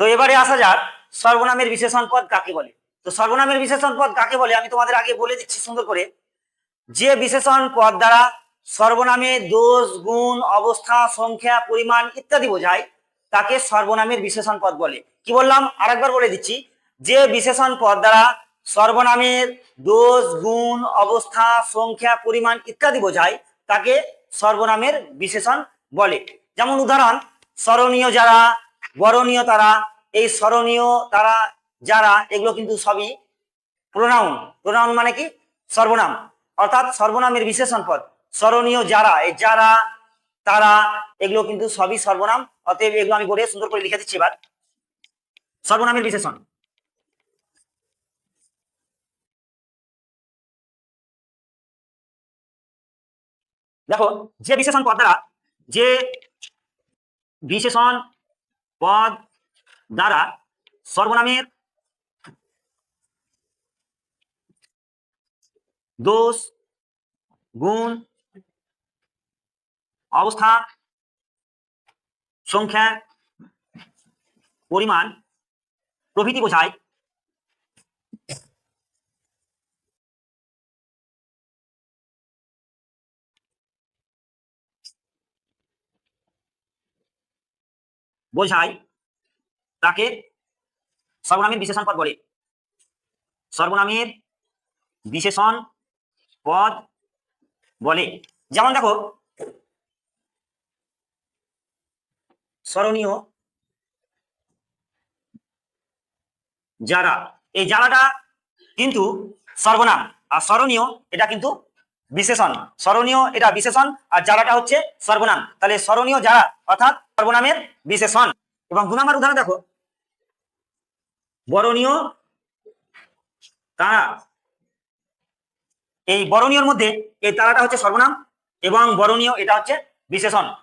তো এবারে আসা যাক, সর্বনামের বিশেষণ পদ কাকে বলে? তো সর্বনামের বিশেষণ পদ কাকে বলে? আমি তোমাদের আগে বলে দিচ্ছি সুন্দর করে। যে বিশেষণ পদ দ্বারা সর্বনামে দোষ, গুণ, অবস্থা, সংখ্যা, পরিমাণ ইত্যাদি বোঝায়, তাকে সর্বনামের বিশেষণ পদ বলে। কি বললাম? আরেকবার বলে দিচ্ছি। যে বিশেষণ পদ দ্বারা সর্বনামের দোষ, গুণ, অবস্থা, সংখ্যা, পরিমাণ ইত্যাদি বোঝায়, তাকে সর্বনামের বিশেষণ বলে। যেমন উদাহরণ, স্মরণীয় যারা বরণীয় তারা, এই স্মরণীয় তারা যারা, এগুলো কিন্তু সবই প্রোনাউন প্রোনাউন মানে কি? সর্বনাম। অর্থাৎ সর্বনামের বিশেষণ পদ। স্মরণীয় যারা, এই যারা, তারা, এগুলো কিন্তু সবই সর্বনাম। অতএব এগুলো আমি বলে সুন্দর করে লিখে দিচ্ছি এবার। সর্বনামের বিশেষণ। দেখো, যে বিশেষণ পদ দ্বারা যে বিশেষণ পদ দ্বারা সর্বনামের দোষ গুণ অবস্থা সংখ্যা পরিমাণ প্রভৃতি বোঝায়। বোঝায় তাকে সর্বনামের বিশেষণ পদ বলে। সর্বনামের বিশেষণ পদ বলে। যেমন দেখো, স্মরণীয় যারা, এই যারাটা কিন্তু সর্বনাম, আর স্মরণীয় এটা কিন্তু বিশেষণ। স্মরণীয় এটা বিশেষণ, আর যারাটা হচ্ছে সর্বনাম। তাহলে স্মরণীয় যারা অর্থাৎ সর্বনামের বিশেষণ। এবং নম্বর উদাহরণ দেখো। বরণীয় তারা। এই বরণীয়র মধ্যে এই তারাটা হচ্ছে সর্বনাম, এবং বরণীয় এটা হচ্ছে বিশেষণ।